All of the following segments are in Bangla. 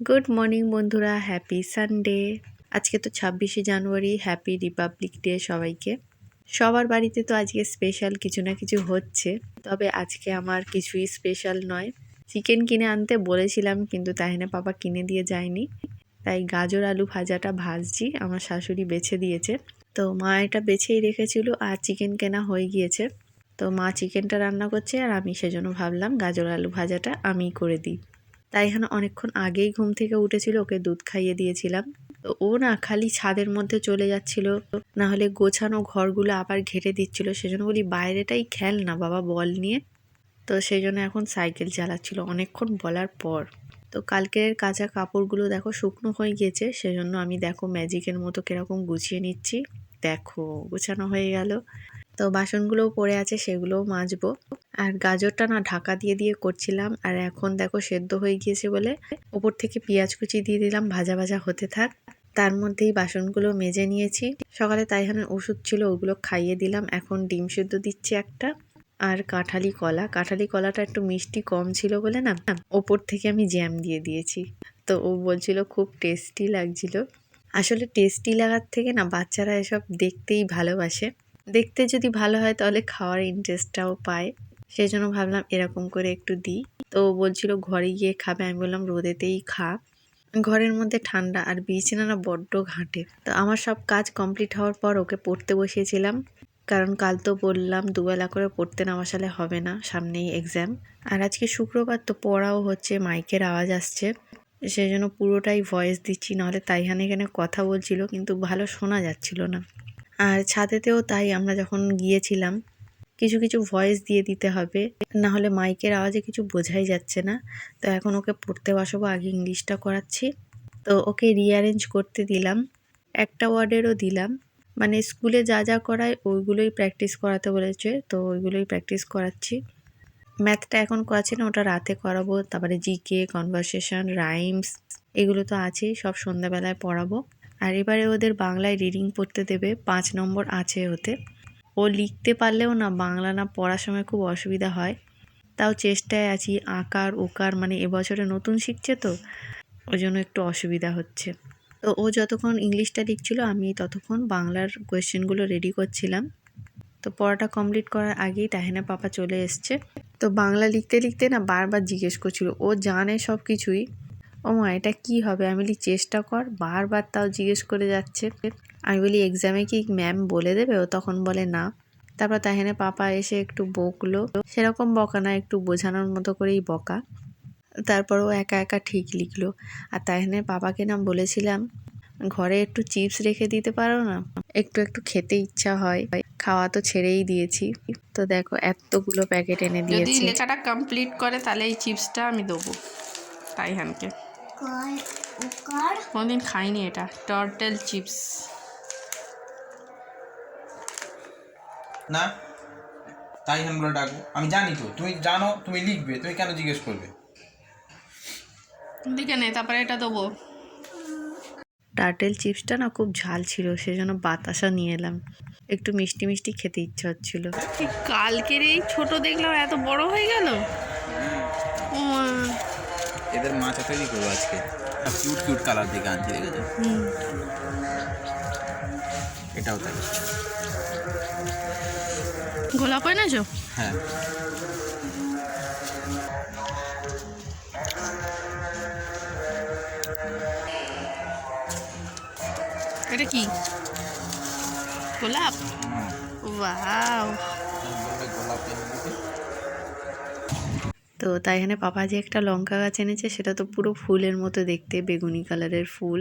গুড মর্নিং বন্ধুরা, হ্যাপি সানডে। আজকে তো ছাব্বিশে জানুয়ারি, হ্যাপি রিপাবলিক ডে সবাইকে। সবার বাড়িতে তো আজকে স্পেশাল কিছু না কিছু হচ্ছে, তবে আজকে আমার কিছুই স্পেশাল নয়। চিকেন কিনে আনতে বলেছিলাম, কিন্তু তাহিনা পাপা কিনে দিয়ে যায়নি। তাই গাজর, আলু ভাজাটা ভাজছি, আমার শাশুড়ি বেছে দিয়েছে। তো মা এটা বেছেই রেখেছিল আর চিকেন কেনা হয়ে গিয়েছে। তো মা চিকেনটা রান্না করছে আর আমি সেজন্য ভাবলাম গাজর, আলু ভাজাটা আমিই করে দিই। তাই এখানে অনেকক্ষণ আগেই ঘুম থেকে উঠেছিল, ওকে দুধ খাইয়ে দিয়েছিলাম। তো ও না খালি ছাদের মধ্যে চলে যাচ্ছিল না হলে গোছানো ঘরগুলো আবার ঘেটে দিচ্ছিল। সেজন্য বলি বাইরেটাই খেল না বাবা বল নিয়ে। তো সেই জন্য এখন সাইকেল চালাচ্ছিল অনেকক্ষণ বলার পর। তো কালকের কাঁচা কাপড়গুলো দেখো শুকনো হয়ে গিয়েছে, সেজন্য আমি দেখো ম্যাজিকের মতো কীরকম গুছিয়ে নিচ্ছি। দেখো, গোছানো হয়ে গেল। তো বাসনগুলোও পড়ে আছে, সেগুলোও মাজবো। আর গাজরটা না ঢাকা দিয়ে দিয়ে করছিলাম। আর এখন দেখো সেদ্ধ হয়ে গিয়েছে বলে ওপর থেকে পেঁয়াজ কুচি দিয়ে দিলাম, ভাজা ভাজা হতে থাক। তার মধ্যেই বাসনগুলো মেজে নিয়েছি। সকালে তাই তাইহানের ওষুধ ছিল, ওগুলো খাইয়ে দিলাম। এখন ডিম সেদ্ধ দিচ্ছি একটা। আর কাঁঠালি কলা। কাঁঠালি কলাটা একটু মিষ্টি কম ছিল বলে না, ওপর থেকে আমি জ্যাম দিয়ে দিয়েছি। তো ও বলছিল খুব টেস্টি লাগছিল। আসলে টেস্টি লাগার থেকে না বাচ্চারা এসব দেখতেই ভালোবাসে। দেখতে যদি ভালো হয় তাহলে খাওয়ার ইন্টারেস্টটাও পায়। সেই জন্য ভাবলাম এরকম করে একটু দিই। তো বলছিল, ঘরে গিয়ে খাবে। আমি বললাম, রোদেতেই খা। ঘরের মধ্যে ঠান্ডা আর বিছানা না বড্ড ঘাঁটে। তো আমার সব কাজ কমপ্লিট হওয়ার পর ওকে পড়তে বসিয়েছিলাম। কারণ কাল তো বললাম, দুবেলা করে পড়তে না বসালে হবে না, সামনেই এক্সাম আর আজকে শুক্রবার তো পড়াও হচ্ছে, মাইকের আওয়াজ আসছে। সেই জন্য পুরোটাই ভয়েস দিচ্ছি, নাহলে তাইহান এখানে কথা বলছিল, কিন্তু ভালো শোনা যাচ্ছিল না। আর ছাদেতেও তাই আমরা যখন গিয়েছিলাম কিছু কিছু ভয়েস দিয়ে দিতে হবে। না হলে মাইকের আওয়াজে কিছু বোঝাই যাচ্ছে না। তো এখন ওকে পড়তে বসাবো, আগে ইংলিশটা করাচ্ছি। তো ওকে রিঅ্যারেঞ্জ করতে দিলাম। একটা ওয়ার্ডেরও দিলাম। মানে স্কুলে যা যা করায় ওইগুলোই প্র্যাকটিস করাতে বলেছে। তো ওইগুলোই প্র্যাকটিস করাচ্ছি। ম্যাথটা এখন করাচ্ছি না, ওটা রাতে করাবো। তারপরে জিকে কনভারসেশন রাইমস এগুলো তো আছেই, সব সন্ধ্যাবেলায় পড়াবো। আর এবারে ওদের বাংলায় রিডিং পড়তে দেবে। পাঁচ নম্বর আছে ওতে। ও লিখতে পারলেও না বাংলা না পড়ার সময় খুব অসুবিধা হয়। তাও চেষ্টায় আছি আকার, ওকার মানে এবছরে নতুন শিখছে তো, ওই জন্য একটু অসুবিধা হচ্ছে। তো ও যতক্ষণ ইংলিশটা লিখছিল, আমি ততক্ষণ বাংলার কোয়েশ্চেনগুলো রেডি করছিলাম। তো পড়াটা কমপ্লিট করার আগেই তাহেনা পাপা চলে এসছে। তো বাংলা লিখতে লিখতে না বারবার জিজ্ঞেস করছিল, ও জানে সব কিছুই। ও মা এটা কি হবে? আমি বলি চেষ্টা কর বারবার তাও জিজ্ঞেস করে যাচ্ছে। আমি বলি এক্সামে কি ম্যাম বলে দেবে? ও তখন বলে না। তারপর তাহেনে পাপা এসে একটু বকলো। সেরকম বকা না একটু বোঝানোর মতো করেই বকা। তারপর ও একা একা ঠিক লিখলো। আর তাহেনের পাপাকে না বলেছিলাম ঘরে একটু চিপস রেখে দিতে পারো না? একটু একটু খেতে ইচ্ছা হয়। খাওয়া তো ছেড়েই দিয়েছি। তো দেখো এতগুলো প্যাকেট এনে যদি দিয়েছি। লেখাটা কমপ্লিট করে তাহলে এই চিপসটা আমি দেবো তাইহানকে। কোনোদিন খাইনি এটা টর্টেল চিপস না তাই বলে ডাকবো। আমি জানি তো তুমি জানো তুমি লিখবে তুমি কেন জিজ্ঞেস করবে? দিকে নে তারপরে এটা দেবো। টার্টেল চিপসটা না খুব ঝাল ছিল সেজন্য বাতাসা নিয়ে এলাম। একটু মিষ্টি মিষ্টি খেতে ইচ্ছা হচ্ছিল। কালকের এই ছোট দেখলাম এত বড় হয়ে গেল। এদের মাছা তৈরি করব আজকে। কিউট কিউট কালার দিকে আনছি ঠিক আছে? এটাও তাই। গোলাপ এনেছো হ্যাঁ। এটা কি? গোলাপ? ওয়াও। গোলাপ এনে দিতে তো তাই এখানে পাপা যে একটা লঙ্কা গাছ এনেছে সেটা তো পুরো ফুলের মতো দেখতে বেগুনি কালারের ফুল।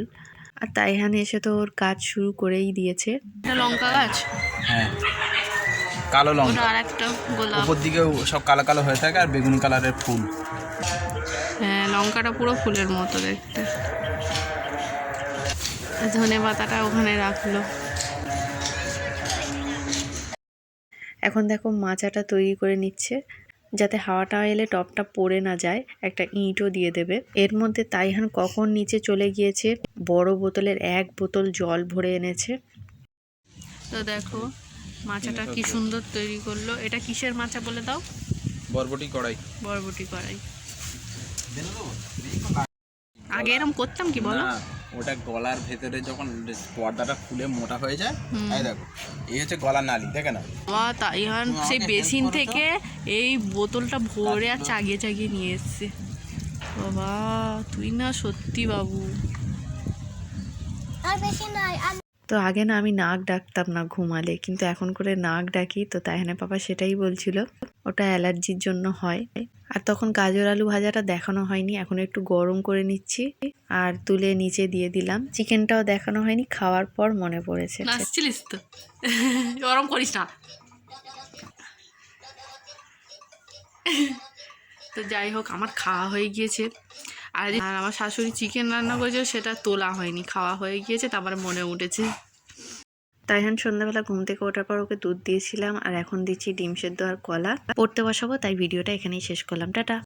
আর তাই এখানে এসে তো ওর কাজ শুরু করেই দিয়েছে। লঙ্কা গাছ? হ্যাঁ। কালো লঙ্কা। আর একটা গোলাপ। উপর দিকে সব কালো কালো হয়ে থাকে আর বেগুনি কালারের ফুল। হ্যাঁ লঙ্কাটা পুরো ফুলের মতো দেখতে। ধনে পাতাটা ওখানে রাখল। এখন দেখো মাচাটা তৈরি করে নিচ্ছে। যাতে হাওয়াটা এলে টপটা পড়ে না যায় একটা ইঁটও দিয়ে দেবে। এর মধ্যে তাইহান কখন নিচে চলে গিয়েছে? বড় বোতলের এক বোতল জল ভরে এনেছে। তো দেখো মাচাটা কি সুন্দর তৈরি করল। এটা কিসের মাচা বলে দাও? বরবটি কড়াই। বরবটি কড়াই। আগে এরম করতাম কি বলো? ওটা গলার ভেতরে যখন পর্দাটা খুলে মোটা হয়ে যায়। এই দেখো এই হচ্ছে গলার নালি দেখে না বাবা তাইহান সেই বেসিন? থেকে এই বোতলটা ভরে আর চাগিয়ে চাগিয়ে নিয়ে এসছে। বাবা তুই না সত্যি বাবু। আর বেশি নয় তো আগে না আমি নাক ডাকতাম না ঘুমালে কিন্তু এখন করে নাক ডাকি তো তাইহানে পাপা সেটাই বলছিল। ওটা অ্যালার্জির জন্য হয়। আর তখন গাজর আলু ভাজাটা দেখানো হয়নি এখন একটু গরম করে নিচ্ছি। আর তুলে নিচে দিয়ে দিলাম। চিকেনটাও দেখানো হয়নি খাওয়ার পর মনে পড়েছে। তো। গরম করিস না। তো যাই হোক আমার খাওয়া হয়ে গিয়েছে। আর আমার শাশুড়ি চিকেন রান্না করেছে সেটা তোলা হয়নি খাওয়া হয়ে গিয়েছে তারপরে মনে উঠেছে। তাই তাইহান সন্ধ্যাবেলা ঘুম থেকে ওঠার পর ওকে দুধ দিয়েছিলাম আর এখন দিচ্ছি ডিম সেদ্ধ আর কলা। পড়তে বসাবো তাই ভিডিওটা এখানেই শেষ করলাম। টাটা।